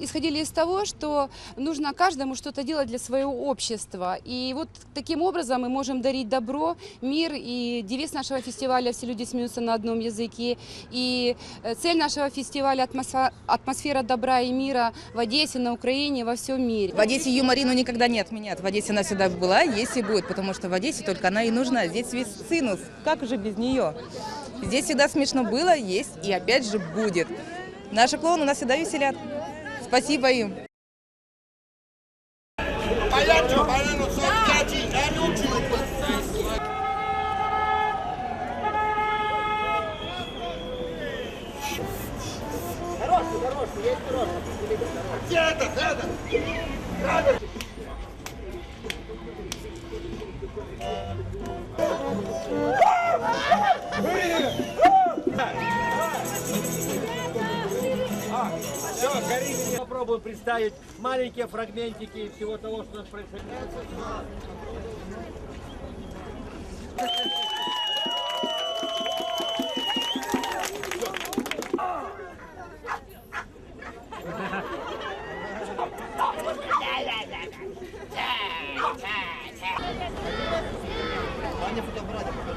исходили из того, что нужно каждому что-то делать для своего общества. И вот таким образом мы можем дарить добро, мир. И девиз нашего фестиваля «Все люди смеются на одном языке». И э, цель нашего фестиваля «Атмосфа- «Атмосфера добра и мира» в Одессе, на Украине, во всем мире. В Одессе юморину никогда не отменят. В Одессе она всегда была, есть и будет, потому что в Одессе только она и нужна. Здесь весь синус. Как же без нее? Здесь всегда смешно было, есть и опять же будет. Наши клоуны нас всегда веселят. Спасибо им. Где Попробуем представить маленькие фрагментики всего того, что у нас происходит. Ваня фотобратик.